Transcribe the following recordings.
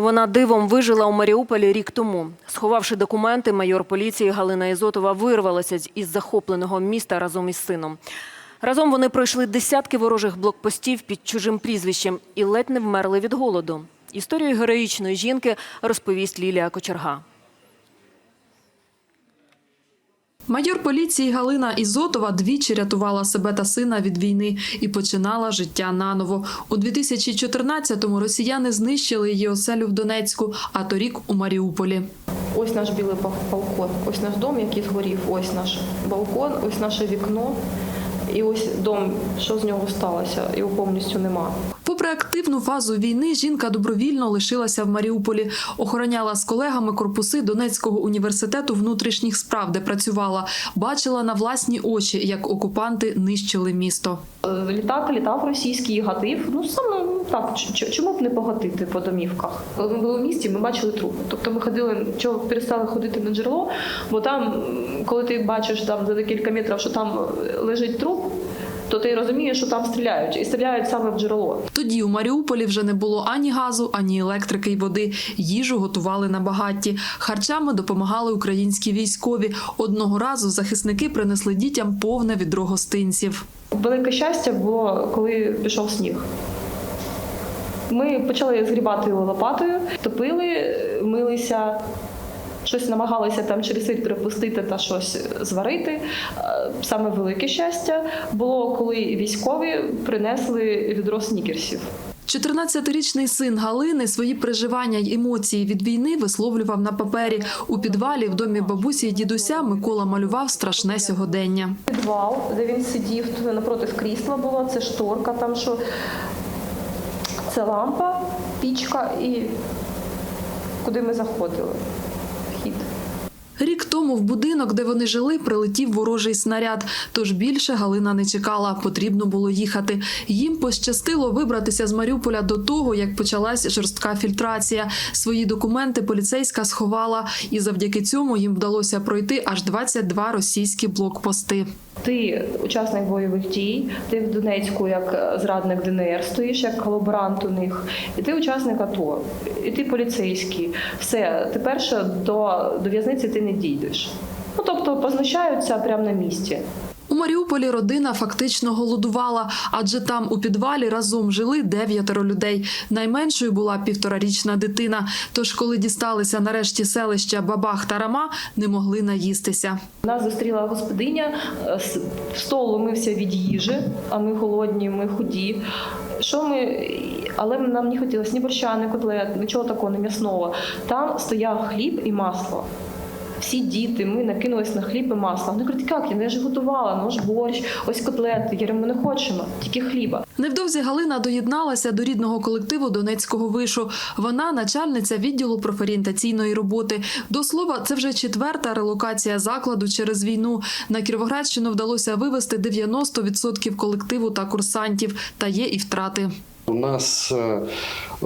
Вона дивом вижила у Маріуполі рік тому. Сховавши документи, майор поліції Галина Ізотова вирвалася із захопленого міста разом із сином. Разом вони пройшли десятки ворожих блокпостів під чужим прізвищем і ледь не вмерли від голоду. Історію героїчної жінки розповість Лілія Кочерга. Майор поліції Галина Ізотова двічі рятувала себе та сина від війни і починала життя наново. У 2014-му росіяни знищили її оселю в Донецьку, а торік у Маріуполі. Ось наш білий бал- балкон, ось наш дом, який згорів, ось наш балкон, ось наше вікно. І ось дом, що з нього сталося, його повністю нема. Попри активну фазу війни, жінка добровільно лишилася в Маріуполі, охороняла з колегами корпуси Донецького університету внутрішніх справ, де працювала, бачила на власні очі, як окупанти нищили місто. Е, Літак літав російський гатив. Ну саме ну, так, чому б не погатити по домівках? Коли ми були в місті, ми бачили трупи. Тобто ми ходили, чого перестали ходити на джерело, бо там, коли ти бачиш там за декілька метрів, що там е, лежить труп, то ти розумієш, що там стріляють, і стріляють саме в джерело. Тоді у Маріуполі вже не було ані газу, ані електрики й води. Їжу готували на багатті. Харчами допомагали українські військові. Одного разу захисники принесли дітям повне відро гостинців. Велике щастя було, коли пішов сніг. Ми почали згрібати його лопатою, топили, милися, щось намагалися там через силь перепустити та щось зварити. Е, Саме велике щастя було, коли військові принесли відро снікерсів. 14-річний син Галини свої переживання й емоції від війни висловлював на папері. У підвалі в домі бабусі й дідуся Микола малював страшне сьогодення. Підвал, де він сидів, тут напроти крісла було, це шторка, там що це лампа, пічка і куди ми заходили. Вхід. Рік тому в будинок, де вони жили, прилетів ворожий снаряд. Тож більше Галина не чекала. Потрібно було їхати. Їм пощастило вибратися з Маріуполя до того, як почалась жорстка фільтрація. Свої документи поліцейська сховала, і завдяки цьому їм вдалося пройти аж 22 російські блокпости. Ти учасник бойових дій, ти в Донецьку як зрадник ДНР стоїш, як колаборант у них, і ти учасник АТО, і ти поліцейський. Все, тепер до, до в'язниці ти не дійдеш. Ну тобто позначаються прямо на місці. У Маріуполі родина фактично голодувала, адже там у підвалі разом жили дев'ятеро людей. Найменшою була півторарічна дитина. Тож, коли дісталися нарешті селища Бабах та Рама, не могли наїстися. Нас зустріла господиня, е, стол ломився від їжі, а ми голодні, ми худі. Що ми, але нам не хотілося ні борща, ні котлет, нічого такого, не м'ясного. Там стояв хліб і масло. Всі діти, ми накинулись на хліб і масло. Вони кажуть, як я ж готувала, ну ж борщ, ось котлети. Я ми не хочемо, тільки хліба. Невдовзі Галина доєдналася до рідного колективу Донецького вишу. Вона начальниця відділу профорієнтаційної роботи. До слова, це вже четверта релокація закладу через війну. На Кіровоградщину вдалося вивести 90% колективу та курсантів. Та є і втрати. У нас е,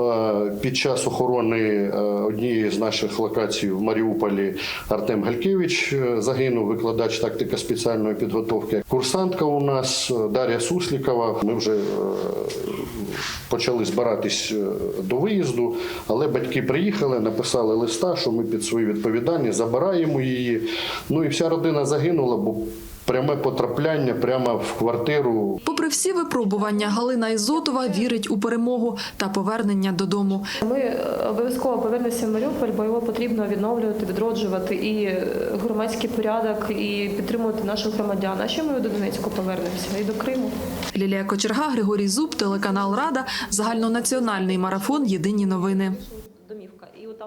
е, під час охорони е, однієї з наших локацій в Маріуполі Артем Галькевич загинув, викладач тактика спеціальної підготовки. Курсантка у нас Дар'я Суслікова. Ми вже почали збиратись до виїзду, але батьки приїхали, написали листа, що ми під свою відповідальність забираємо її. Ну і вся родина загинула, бо пряме потрапляння прямо в квартиру Попри всі випробування, Галина Ізотова вірить у перемогу та повернення додому. Ми е, обов'язково повернемося в Маріуполь, бо його потрібно відновлювати, відроджувати і е, громадський порядок, і підтримувати наших громадян. А ще ми до Донецьку повернемося і до Криму. Лілія Кочерга, Григорій Зуб, телеканал Рада, загальнонаціональний марафон Єдині новини.